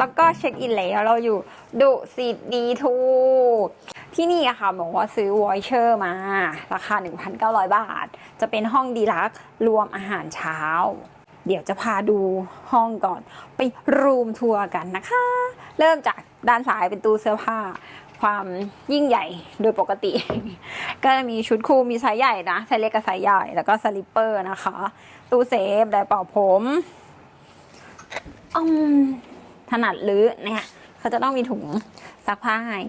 แล้วก็เช็คอินแล้วเราอยู่ดุสิตดีทูที่นี่อะค่ะบอกว่าซื้อวอยเชอร์มา ราคา 1,900 บาท จะเป็นห้องดีลักรวมอาหารเช้า เดี๋ยวจะพาดูห้องก่อนไปรูมทัวร์กันนะคะ เริ่มจากด้านซ้ายเป็นตู้เสื้อผ้า ความยิ่งใหญ่โดยปกติ ก็จะมีชุดคลุมมีไซส์ใหญ่นะไซส์เล็กกับไซส์ใหญ่แล้วก็สลิปเปอร์นะคะ ตู้เซฟไดร์เป่าผมอืม ถนัดหรือเนี่ยเขาจะต้องมีถุงซักผ้าให้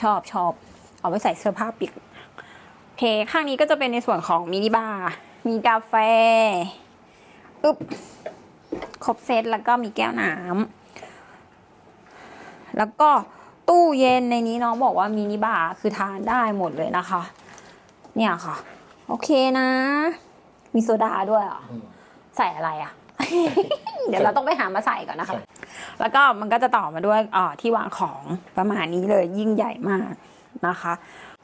ชอบชอบเอาไว้ใส่เสื้อผ้าเปียกโอเคข้างนี้ก็จะเป็นในส่วนของมินิบาร์มีกาแฟอึ๊บครบเซตแล้วก็มีแก้วน้ำแล้วก็ตู้เย็นในนี้น้องบอกว่ามินิบาร์คือทานได้หมดเลยนะคะ เนี่ยค่ะ โอเคนะ มีโซดาด้วยเหรอะอืมใส่อะไรอะ เดี๋ยวเราต้องไปหามาใส่ก่อนนะคะ แล้วก็มันก็จะต่อมาด้วยอ่าที่วางของประมาณนี้เลยยิ่งใหญ่มากนะคะ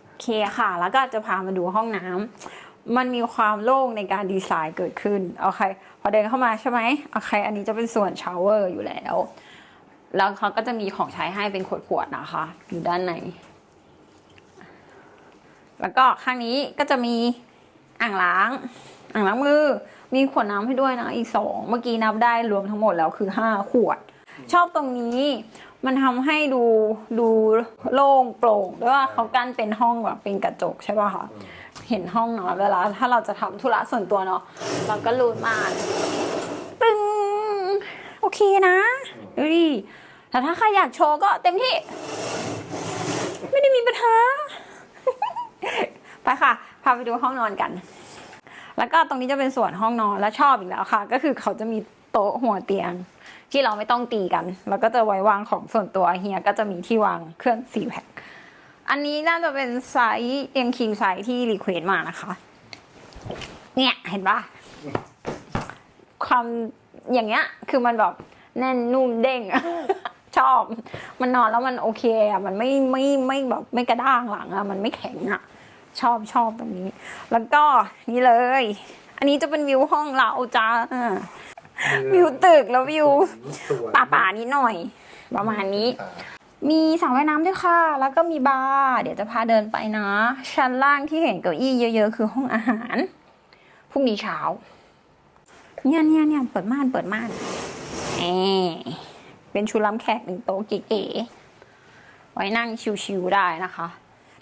โอเคค่ะ แล้วก็จะพามาดูห้องน้ำมันมีความโล่งในการดีไซน์เกิดขึ้นโอเคพอเดินเข้ามาใช่ไหมโอเคอันนี้จะเป็นส่วนชาวเวอร์อยู่แล้ว แล้วเขาก็จะมีของใช้ให้เป็นขวดๆนะคะ อยู่ด้านในแล้วก็ข้างนี้ก็จะมีอ่างล้าง อ่างล้างมือ มีขวดน้ำให้ด้วยนะอีกสองเมื่อกี้นับได้รวมทั้งหมดแล้วคือห้าขวด ชอบตรงนี้ มันทำให้ดูดูโล่งโปร่งด้วยว่าเขากั้นเป็นห้องแบบเป็นกระจกใช่ป่ะคะเห็นห้องเนาะเวลาถ้าเราจะทำธุระส่วนตัวเนาะเราก็รูดม่านปึ้งโอเคนะดูดิแต่ถ้าใครอยากโชว์ก็เต็มที่ ไม่ได้มีปัญหา ไปค่ะ พาไปดูห้องนอนกัน แล้วก็ตรงนี้จะเป็นส่วนห้องนอนและชอบอีกแล้วค่ะ ก็คือเขาจะมี โต๊ะหัวเตียง ที่เราไม่ต้องตีกันแล้วก็จะไว้วางของส่วนตัวเฮียก็จะมีที่วางเครื่องสี่แพ็คอันนี้น่าจะเป็นไซส์เตียงคิงไซส์ที่รีเควสมานะคะ เนี่ยเห็นปะความอย่างเงี้ย คือมันแบบแน่นนุ่มเด้งชอบ มันนอนแล้วมันโอเคอะ มันไม่ไม่ไม่แบบไม่กระด้างหลังอะ มันไม่แข็งอะ ชอบชอบตรงนี้ แล้วก็นี่เลย อันนี้จะเป็นวิวห้องเราจ้า วิวตึกแล้ววิวสวยป่าป่าๆนิดหน่อย ประมาณนี้ มีสระว่ายน้ำด้วยค่ะ แล้วก็มีบาร์เดี๋ยวจะพาเดินไปนะ ชั้นล่างที่เห็นเก้าอี้เยอะ ๆ คือห้องอาหารพรุ่งนี้เช้าเนี่ยเนี่ยเนี่ยเปิดม่านเปิดม่านแอเป็นชุดล้ำแขกหนึ่งโต๊ะเก๋ๆไว้นั่งชิวๆได้นะคะ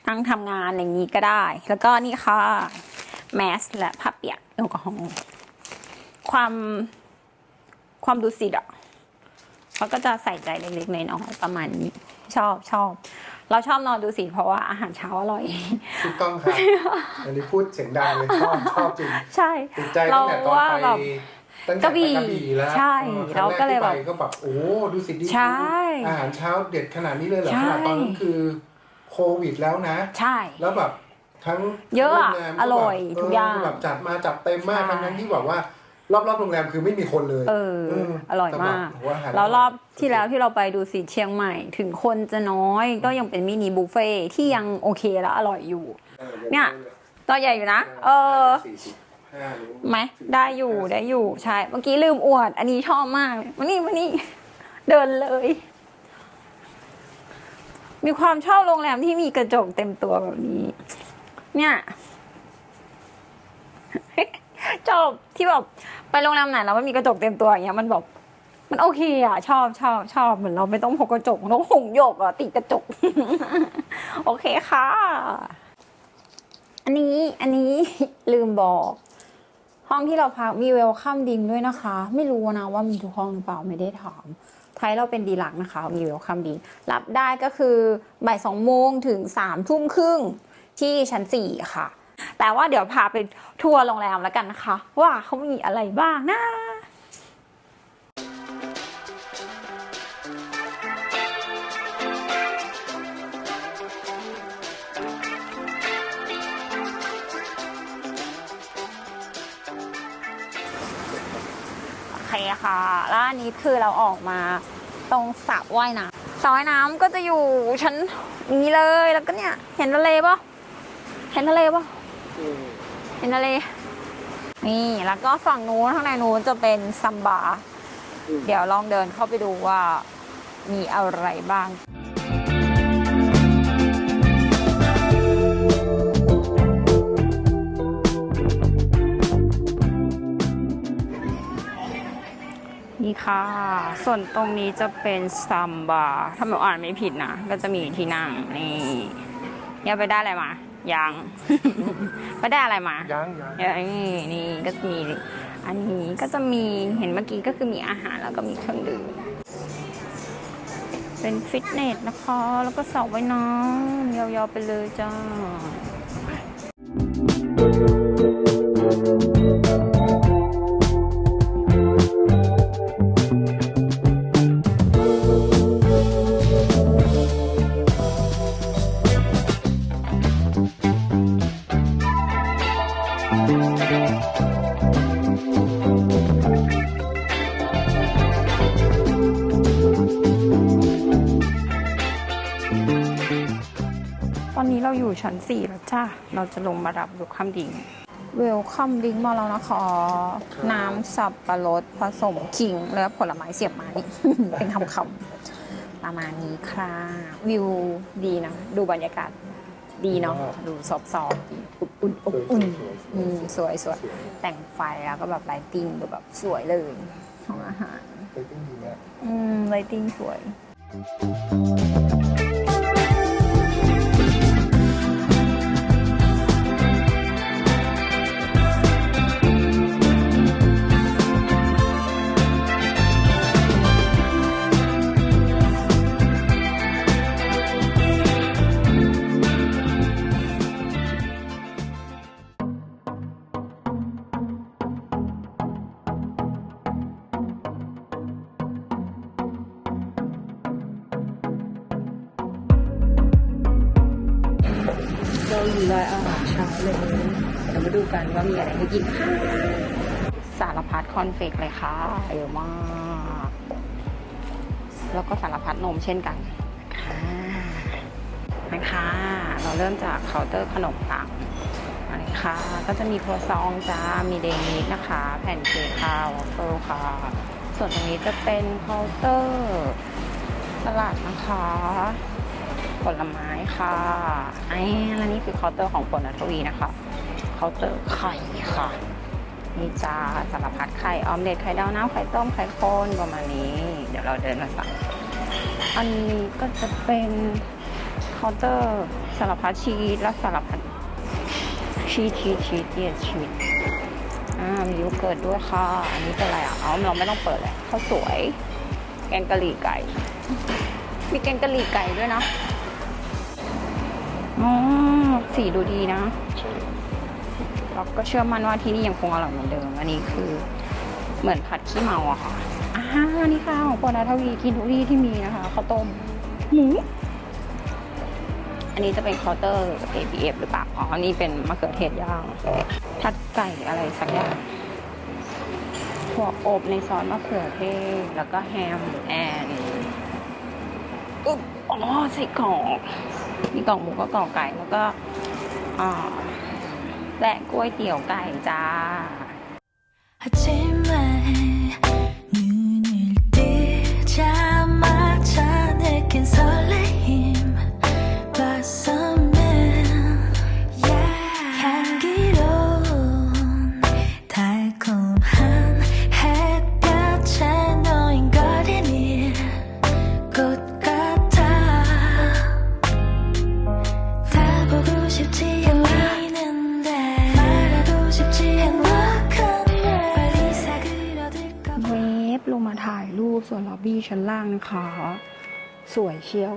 นั่งทำงานอย่างนี้ก็ได้ แล้วก็นี่ค่ะ แมสและผ้าเปียกแอลกอฮอล์ความ ความดูสิตอะเขาก็จะใส่ใจเล็กๆน้อยๆประมาณนี้ ชอบชอบ เราชอบนอนดูสิเพราะว่าอาหารเช้าอร่อย ถูกต้องครับ อันนี้พูดเสียงดังเลยชอบชอบจริง ใช่ติดใจตั้งแต่ตอนเราว่าไปแบบตั้งแต่กระบี่ไปกระบี่แล้วใช่ออคเรางแก็เลยแบบที่ไปก็แบบโอ้ดูสิดีใช่อาหารเช้าเด็ดขนาดนี้เลยเหรอใช่ขนาดตอนนั้นคือโควิดแล้วนะ ใช่ แล้วแบบทั้งเยอะอะโรงแรมอร่อยก็แบบทุกอย่างเแบบจัดมาจัดเต็มมากใช่ทั้งๆที่แบบว่า รอบๆโรงแรมคือไม่มีคนเลยเออเอร่อยมากแต่แบบโอ้โหอาหารแล้วรอบที่แล้วที่เราไปดูสิเชียงใหม่ ถึงคนจะน้อยก็ยังเป็นมินิบุฟเฟ่ที่ยังโอเคและอร่อยอยู่ออเนี่ยตัวใหญ่อยู่นะ เออสี่สิบห้านิ้วไหมได้อยู่ได้อยู่ใช่เมื่อกี้ลืมอวด อันนี้ชอบมากมานี่มานี่เดินเลย มีความชอบโรงแรมที่มีกระจกเต็มตัวแบบนี้ เนี่ย ชอบที่แบบไปโรงแรมไหนแล้วมันมีกระจกเต็มตัวอย่างเงี้ยมันแบบมันโอเคอะ ชอบชอบชอบเหมือนเราไม่ต้องพกกระจกนกหงส์หยกอะติดกระจก โอเคค่ะ อันนี้อันนี้ลืมบอก ห้องที่เราพักมีเวลคัมดิงด้วยนะคะ ไม่รู้นะว่ามีทุกห้องหรือเปล่าไม่ได้ถามไทยเราเป็นดีลักนะคะ มีเวลคัมดิงรับได้ก็คือบ่ายสองโมงถึงสามทุ่มครึ่งที่ชั้นสี่ค่ะ แต่ว่าเดี๋ยวพาไปทัวร์โรงแรมแล้วกันนะคะ ว่าเขามีอะไรบ้างนะคค่ะแล้วอันนี้คือเราออกมาตรงสระว่ายน้ำสระว่ายน้ำก็จะอยู่ชั้นนี้เลยแล้วก็เนี่ย เห็นทะเลปะเห็นทะเลปะ เห็นทะเลนี่แล้วก็ฝั่งนู้นข้างในนู้นจะเป็นซัมบา เดี๋ยวลองเดินเข้าไปดูว่ามีอะไรบ้างนี่ค่ะ ส่วนตรงนี้จะเป็นซัมบา ถ้าหนูอ่านไม่ผิดนะ ก็จะมีที่นั่งนี่เนี่ยไปได้อะไรมา ยังไปได้อะไรมายังยังเอ้ยนี่ก็จะมี อันนี้ก็จะมีเห็นเมื่อกี้ก็คือมีอาหารแล้วก็มีเครื่องดื่ม เป็นฟิตเนสนะคะ แล้วก็สอบไว้น้ำยาวๆไปเลยจ้า อนนี้เราอยู่ชั้น 4 แล้วจ้า เราจะลงมารับเวลคัมดิงเวลคัมดิงมาแล้วนะคะ น้ำสับปะรดผสมขิงและผลไม้เสียบไม้ เป็นคำคำๆประมาณนี้ค่ะวิวดีนะ ดูบรรยากาศดีเนาะดูซอบๆดีอบอุ่นอบอุ่นอืมสวยสวยแต่งไฟแล้วก็แบบไลติ้งดูแบบสวยเลยของอาหารไปติ้งดีมากอืมไลติ้งสวย เราอยู่รานอาหารเช้าเลยเดี๋ยวมาดูกันว่ามีอะไรให้กินค่ะสารพัดคอนเฟกเลยค่ะเยอะมาก แล้วก็สารพัดนมเช่นกันนะคะเราเริ่มจากเคาน์เตอร์ขนมปังอันนี้ค่ะก็จะมีครัวซองจ้า มีเดนิสนะคะ แผ่นเค้กค่ะวอฟเฟิลค่ะ ส่วนตรงนี้จะเป็นเคาน์เตอร์สลัดนะคะ ผลไม้ค่ะไอ้และนี่คือเคาน์เตอร์ของผลนัทวีนะคะเคาน์เตอร์ไข่ค่ะนี่จ้าสารพัดไข่ออมเล็ตไข่ดาวน้ำไข่ต้มไข่ข้นประมาณนี้ เดี๋ยวเราเดินมาสั่งอันนี้ก็จะเป็นเคาน์เตอร์สารพัดชีสและสารพัดชีสชีสชีสเยสชีสอ่ามีโยเกิร์ตด้วยค่ะ อันนี้เป็นอะไรอะเอาเราไม่ต้องเปิดเลยข้าวสวย แกงกะหรี่ไก่ มีแกงกะหรี่ไก่ด้วยนะ อ๋อสีดูดีนะ เราก็เชื่อมั่นว่าที่นี่ยังคงอร่อยเหมือนเดิม อันนี้คือเหมือนผัดขี้เมาอะค่ะอ่านี่ค่ะของปนัทวีกินทุกที่ที่มีนะคะข้าวต้มหมูอันนี้จะเป็นเคาน์เตอร์ ABF หรือเปล่า อ๋อ นี่เป็นมะเขือเทศย่างผัดไก่อะไรสักอย่างถั่วอบในซอสมะเขือเทศ แล้วก็แฮมแอนอุ๊บอ๋อใส่กรอก มีกล่องหมูก็กล่องไก่แล้วก็อและก๋วยเตี๋ยวไก่จ้า ส่วนล็อบบี้ชั้นล่างนะคะ สวยเชียว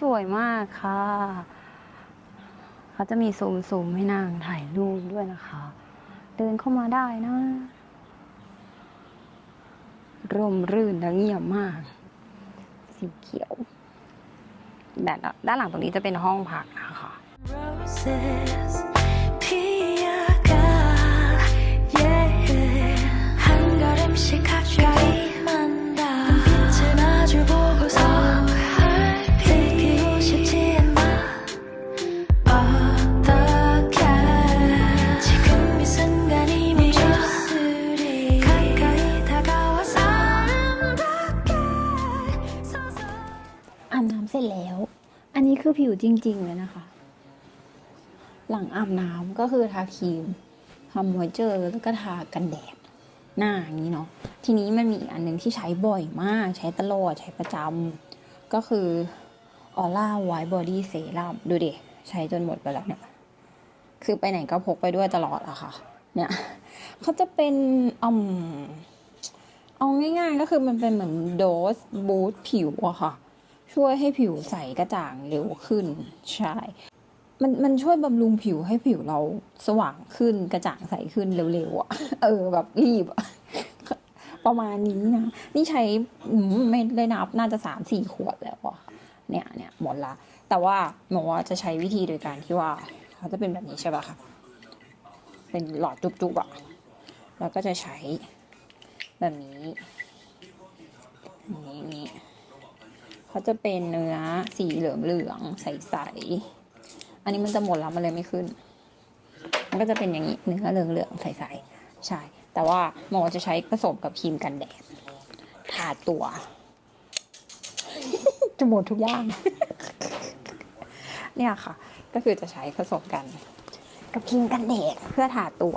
สวยมากค่ะ เขาจะมีซูมซูมๆให้นางถ่ายรูปด้วยนะคะ เดินเข้ามาได้นะ ร่มรื่นและเงียบมาก สีเขียวด้านด้านหลังตรงนี้จะเป็นห้องพักนะคะ roses อผิวจริง ๆ เลยนะคะ หลังอาบน้ำก็คือทาครีมทำมอยเจอร์แล้วก็ทากันแดดหน้าอย่างนี้เนาะทีนี้มันมีอีกอันหนึ่งที่ใช้บ่อยมาก ใช้ตลอดใช้ประจำก็คือออร่าไวท์บอดี้เซรั่มดูดิใช้จนหมดไปแล้วเนี่ย คือไปไหนก็พกไปด้วยตลอดอะค่ะ เนี่ยเขาจะเป็นอืมเอาง่ายๆก็คือมันเป็นเหมือนโดสบูสต์ผิวอะค่ะ ช่วยให้ผิวใสกระจ่างเร็วขึ้น ใช่ มันมันช่วยบำรุงผิวให้ผิวเราสว่างขึ้นกระจ่างใสขึ้นเร็วๆอะเออ แบบรีบประมาณนี้นะ นี่ใช้ไม่ได้นับน่าจะสามสี่ขวดแล้วอะเนี่ยเนี่ยหมดละ แต่ว่าหมอว่าจะใช้วิธีโดยการที่ว่า เขาจะเป็นแบบนี้ใช่ปะคะเป็นหลอดจุบๆอะแล้วก็จะใช้แบบนี้นี้ เขาจะเป็นเนื้อสีเหลืองๆใสๆอันนี้มันจะหมดแล้วมันเลยไม่ขึ้น มันก็จะเป็นอย่างนี้เนื้อเหลืองๆใสๆใช่ แต่ว่าหมอจะใช้ผสมกับครีมกันแดดทาตัวจะหมดทุกอย่าง เนี่ยค่ะ ก็คือจะใช้ผสมกัน กับครีมกันแดดเพื่อทาตัว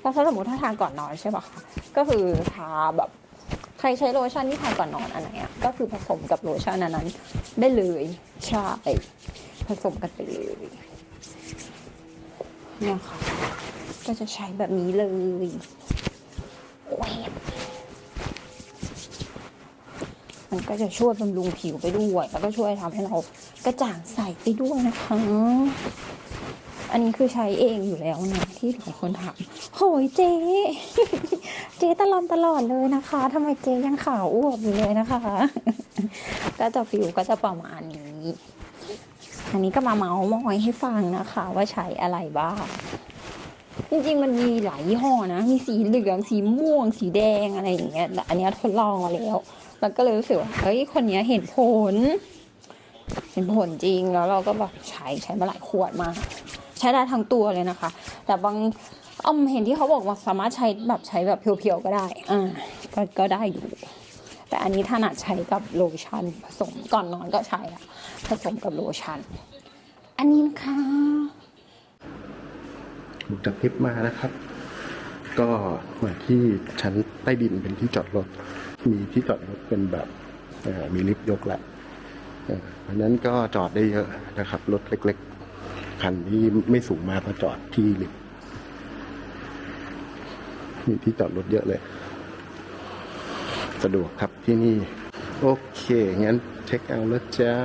แล้วถ้าสมมติถ้าทาก่อนนอนใช่ปะคะก็คือทาแบบ รใช้โลชั่นที่ทาก่อนนอนอันไหนอะก็คือผสมกับโลชั่นอันนั้น ได้เลยใช่ผสมกันไปเลยเนี่ยค่ะก็จะใช้แบบนี้เลยมันก็จะช่วยบำรุงผิวไปด้วย แล้วก็ช่วยทำให้เรากระจ่างใสไปด้วยนะคะ อันนี้คือใช้เองอยู่แล้วนะที่หลายคนถามโหยเจ๊ จ๊ตลอดตลอดเลยนะคะทำไมเจ๊ยังขาวอ้วบอยู่เลยนะคะ ก็จะฟิวก็จะประมาณนี้ อันนี้ก็มาเมาส์มอยให้ฟังนะคะ ว่าใช้อะไรบ้างจริงๆมันมีหลายยี่ห้อนะ มีสีเหลืองสีม่วง สีแดงอะไรอย่างเงี้ยแต่อันนี้ทดลองมาแล้วแล้วก็เลยรู้สึกว่าเฮ้ยคนนี้เห็นผล เห็นผลจริงแล้วเราก็แบบใช้ใช้มาหลายขวดมา ใช้ได้ทั้งตัวเลยนะคะ แต่บาง อมเห็นที่เขาบอกว่าสามารถใช้แบบใช้แบบเพียวๆก็ได้อ่าก็ก็ได้อยู่ แต่อันนี้ถนัดใช้กับโลชั่นผสมก่อนนอนก็ใช้อะผสมกับโลชั่น อันนี้นะคะผมจากลิฟต์มานะครับ ก็มาที่ชั้นใต้ดินเป็นที่จอดรถ มีที่จอดรถเป็นแบบเอ่อมีลิฟต์ยกแหละเอ่อเพราะฉะนั้นก็จอดได้เยอะนะครับ รถเล็ก ๆ คันที่ไม่สูงมากก็จอดที่ลิฟต์ มีที่จอดรถเยอะเลย สะดวกครับที่นี่ โอเค งั้นเช็คเอาแล้วจ้า